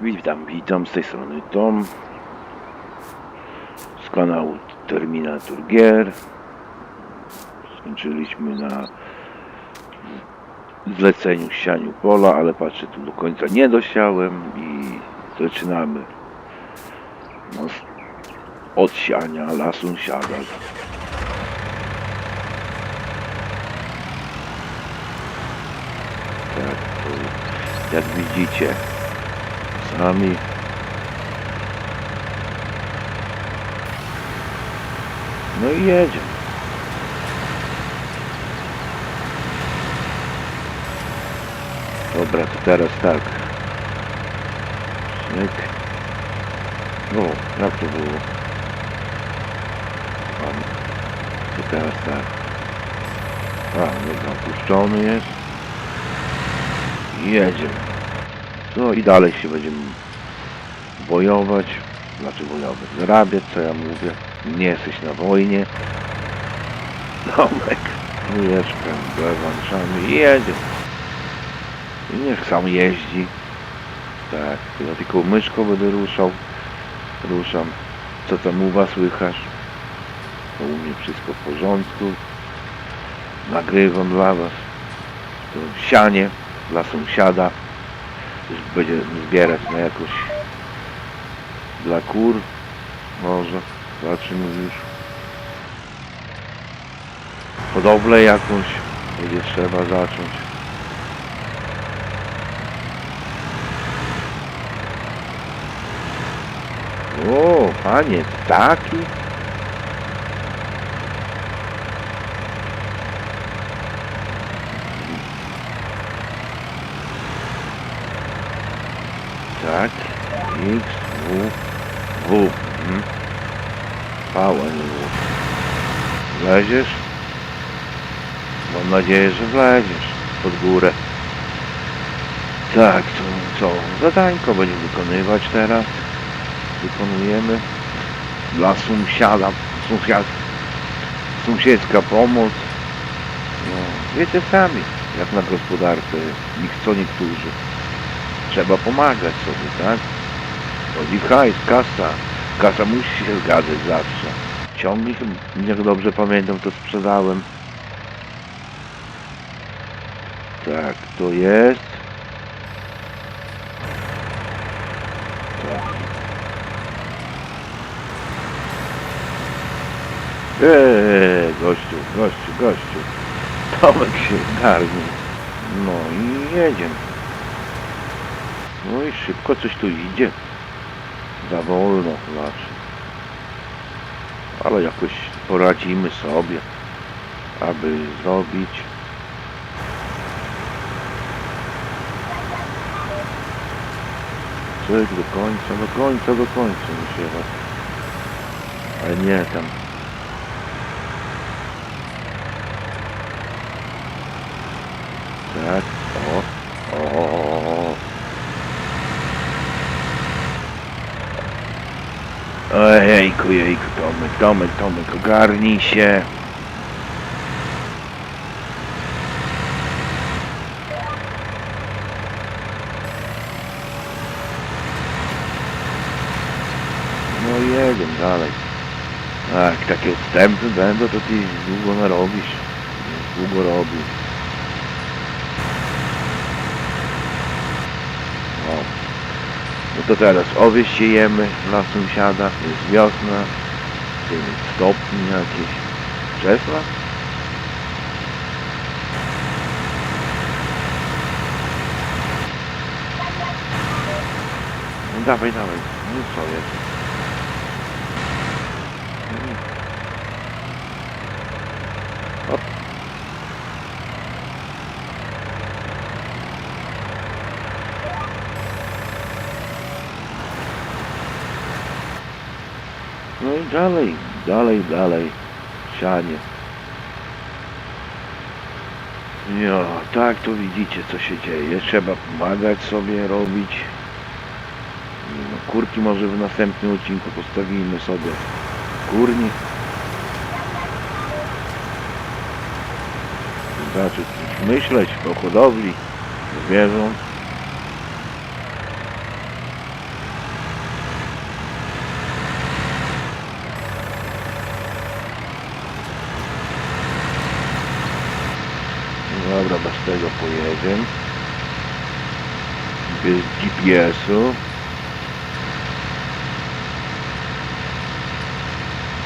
Witam, witam, z tej strony Tom z kanału Terminator Gier. Skończyliśmy na zleceniu sianiu pola, ale patrzę tu do końca nie dosiałem i zaczynamy no, od siania lasu siada. Tak, jak widzicie sami no i jedziemy dobra to teraz tak. Śnieg. no jak to było? To teraz tak. A nie zapuszczony jest. Jedziemy no i dalej się będziemy bojować, znaczy bojować, zarabiać, co ja mówię. Nie jesteś na wojnie. Domek, trójeczka, włączamy i jedzie. I niech sam jeździ. Tak, ja tylko myszką będę ruszał. Ruszam. Co tam u was słychać? To u mnie wszystko w porządku. Nagrywam dla was. To sianie dla sąsiada będzie zbierać na jakoś dla kur? Może. Zobaczymy już. Hodowlę jakąś będzie trzeba zacząć. O panie taki Tak. X, W, W. Mhm. Nie było. Wleziesz? Mam nadzieję, że wleziesz pod górę. Tak, to co? Zadańko będziemy wykonywać teraz. Wykonujemy. Dla sąsiada, sąsiad, sąsiedzka pomoc. No, wiecie sami, jak na gospodarce. Nikt co niektórzy trzeba pomagać sobie, tak? Chodzi hajs, kasa. Kasa musi się zgadzać zawsze. Ciągnik, jak dobrze pamiętam, to sprzedałem. Tak, to jest. Tak. Eee, gościu, gościu, gościu. Tomek się garnie. No i jedziemy. No i szybko coś tu idzie. Za wolno zawsze. Ale jakoś poradzimy sobie, aby zrobić. Cyk do końca, do końca, do końca jechać. Ale nie tam. Tak, o, o, o, o. Ojejku, jejku, Tomek, Tomek, Tomek, ogarnij się. No jedziemy dalej. A jak takie odstępy będą, to ty długo narobisz. Długo robił. O. No to teraz owiec siejemy dla sąsiada, jest wiosna, 9 stopni jakieś. Czesna? No dawaj, dawaj, no co jest? Dalej, dalej, dalej, sianie. No, tak to widzicie co się dzieje. Trzeba pomagać sobie robić. No, kurki może w następnym odcinku postawimy sobie kurnik. Znaczy myśleć o hodowli zwierząt. tego pojedziemy. Bez GPS-u.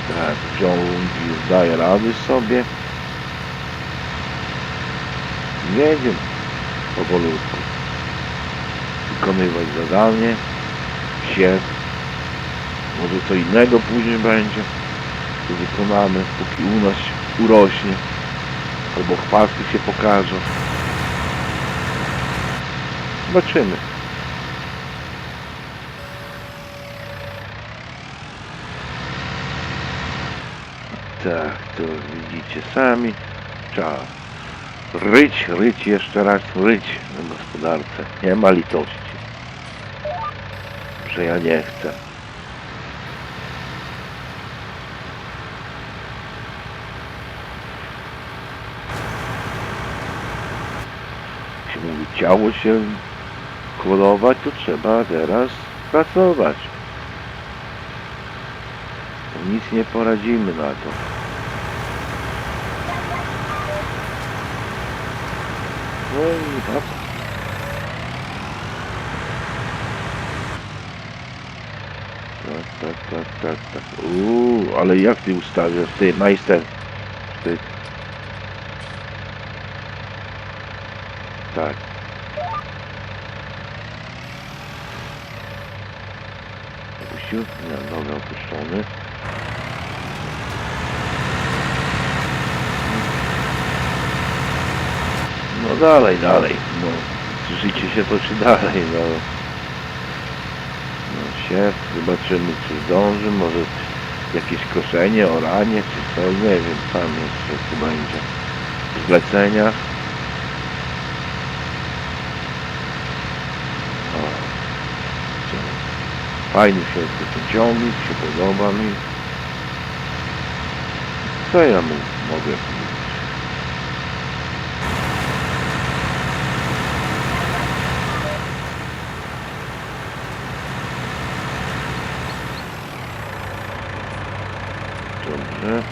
Tak, wziął i daje rady sobie. Jedziemy powolutku. Wykonywać zadanie. Siew. Może co innego później będzie. To wykonamy, póki u nas urośnie. Albo chwasty się pokażą. Zobaczymy. Tak, to widzicie sami. Trzeba ryć, ryć, jeszcze raz ryć na gospodarce. Nie ma litości. Że ja nie chcę. Się mówi, ciało się kolować, to trzeba teraz pracować. Nic nie poradzimy na to. No i tak. Tak, tak, tak, tak, tak. Uuu, ale jak ty ustawiasz, ty, majster? Ty. Tak. Opuścił? Nie, dobra, opuszczony. No dalej, dalej. No, życie się toczy dalej, no. No siew, zobaczymy czy zdąży, może jakieś koszenie, oranie, czy co, nie wiem, tam jeszcze co będzie. W zleceniach. O, co? Fajny się ten ciągnik, się podoba mi. Co ja mu mogę powiedzieć? Dobrze.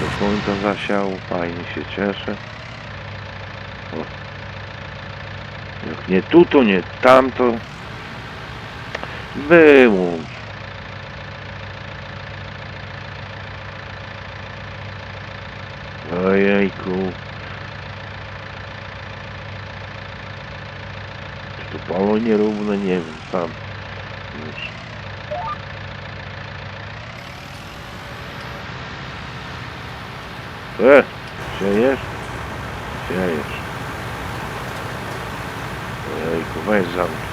Do końca zasiał, fajnie się cieszę. O. Jak nie tu, to nie tamto. Wyłącz. Ojejku. Czy to polo nierówne? Nie wiem, sam. Już. E, siejesz? Siejesz. Ojejku, weź zamknij.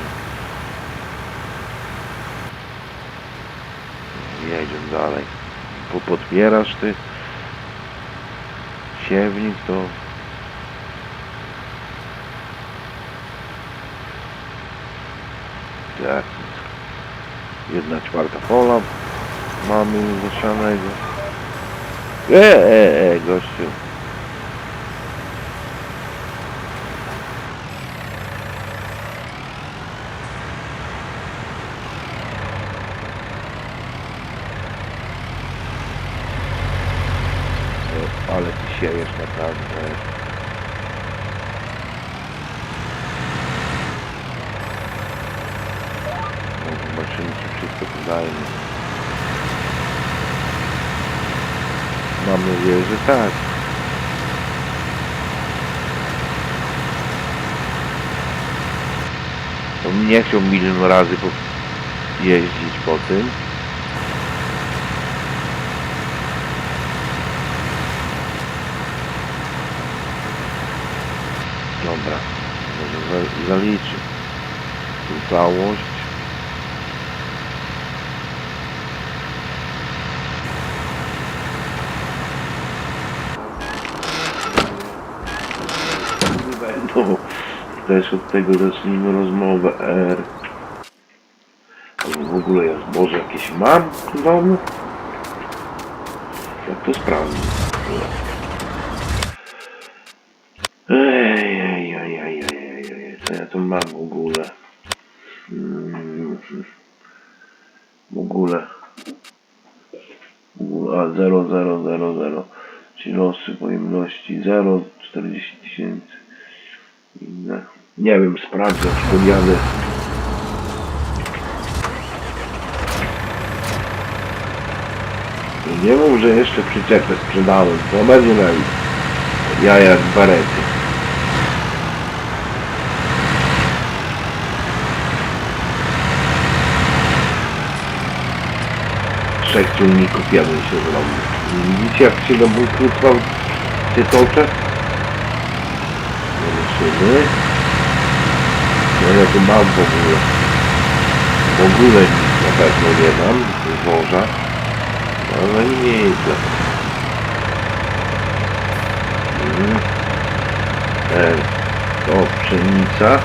Jedziemy dalej. Popodbierasz ty siewnik, to tak. Jedna czwarta pola mamy zasianego. E, e, e, gościu. E, Ale ty siejesz naprawdę. No, zobaczymy, czy wszystko wydaje. Mam nadzieję, że tak. On nie chciał milion razy jeździć po tym. Dobra, może za, zaliczy tu całość. będą. Też od tego zacznijmy rozmowę. R. Albo w ogóle ja zboże jakieś mam w domu? Jak to sprawdzić? Mam ogóle? W ogóle. A 0, 0, 0, 0. Czy losy pojemności 0, 40 tysięcy. Inne. Nie wiem, sprawdzę, czy podjadę. Nie mów, że jeszcze przyczepę sprzedałem, to będzie na ja jak barety. Trzech ciągników jeden się zrobił. Widzicie jak się do bankructwa się toczę? Zobaczymy. No ja tu mam w ogóle. W ogóle nic na pewno nie mam. Zboża. Ale nieźle. Mhm. E, to pszenica.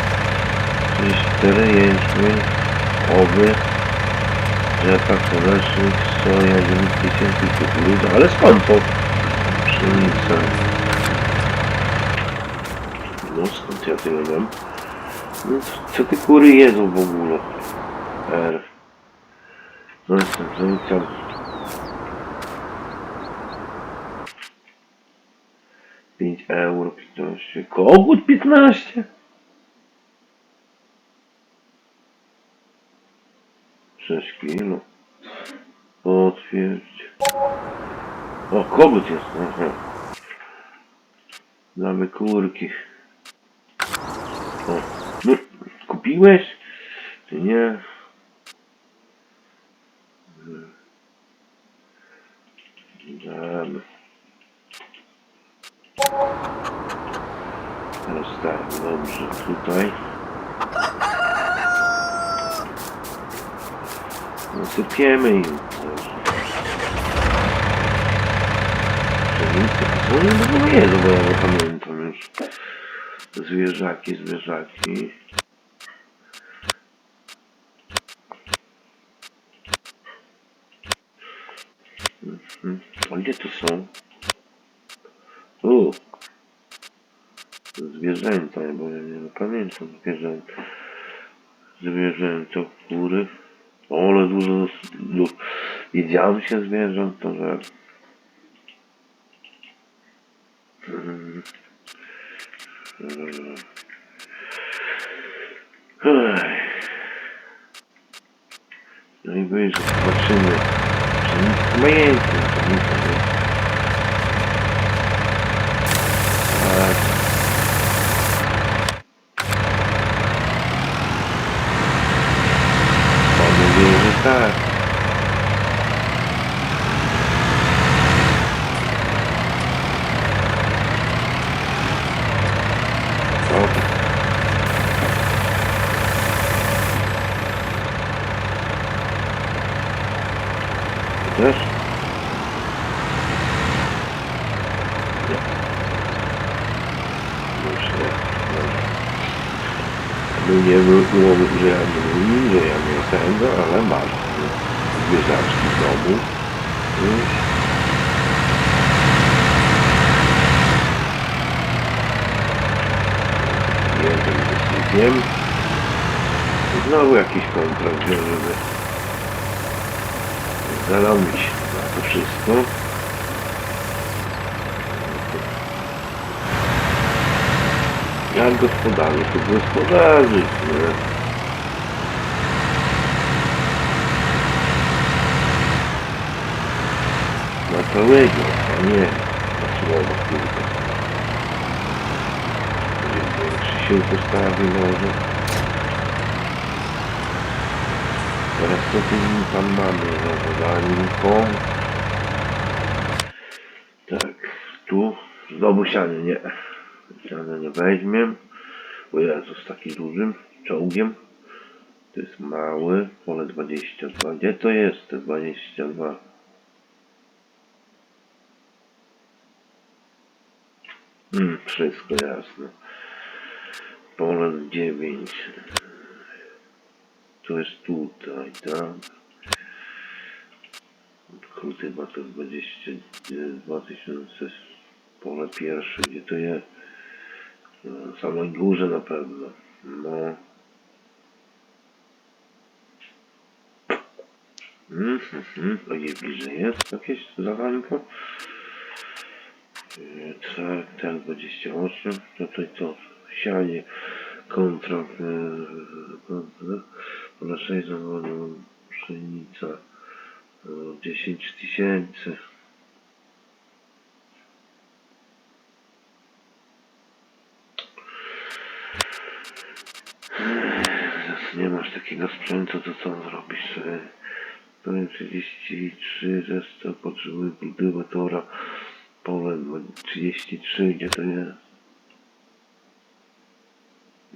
34 jęczmień. Owy. Że tak Rzeka, koleżyk, soja, ziemniaki, sienki, kukurydza, ale skąd to? Pszenica. No skąd ja tyle mam? No co te kury jedzą w ogóle? R. No jestem, zamykam. Pięć euro, piętnaście, kogut piętnaście? 6 kilo. Potwierdź. O, kogut jest. Aha. Damy kurki. O. No, kupiłeś? Czy nie? Damy. Teraz tak, dobrze, tutaj. Nasypiemy im. Dobrze. Pszenicę, a co oni w ogóle jedzą, bo ja nie pamiętam już. Zwierzaki, zwierzaki. Mhm. A gdzie to są? U. Zwierzęta, bo ja nie pamiętam zwierzęta. Zwierzęta, kury. O, ale dużo, dużo. Widziałem się zwierząt, to że... No i wyjdzie, zobaczymy. Pszenica, majętna pszenica, nie? Tak. Mam nadzieję, że tak. Dobra. Ty Też? Nie. Już nie. Dobra. No nie było, że ja nie mówię, że ja nie tego, ale masz zwierzaczki w domu. Jeden wysypiem. Znowu jakiś kontrakt, żeby zarobić na to wszystko. Jak gospodarze, to gospodarzy, nie? Całego, a nie na tylko. Większy się postawi może. Teraz co ty tam mamy za zadanko? Tak, tu znowu siany nie. Siany nie weźmiem, bo Jezus z takim dużym czołgiem. To jest mały, pole 22. Gdzie to jest te 22? Hmm, wszystko jasne. Pole 9. To jest tutaj, tak? To 20, e, 2000 pole pierwsze, gdzie to jest? Na samej górze na pewno. No. Mhm, mhm. A gdzie bliżej jest jakieś zadanko? E, Tak, tak, 28. Tutaj to sianie, kontrakt, e, e, na 6 zawodów, pszenica, e, 10 tysięcy. Teraz nie masz takiego sprzętu, to co zrobisz? E, Powiem 33, zestaw potrzebuje kultywatora, pole dwa- 33, gdzie to jest?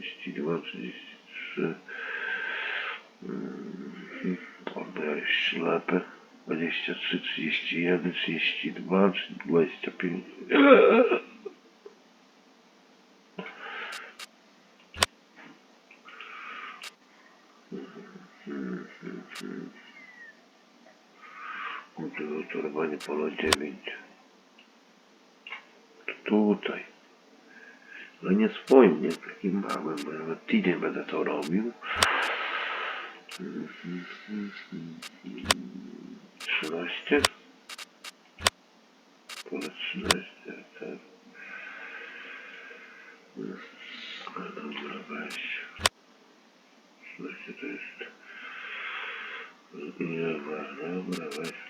32, 33. Mhm. Albo ja już ślepy. 23, 31, 32, 25. Kultywatorwanie pola 9. Tutaj. No nie swoim, takim małym, bo nawet tydzień będę to robił. 13. Pole 13, tak. No Dobra, weź. 13 to jest... Nie, dobra, weź.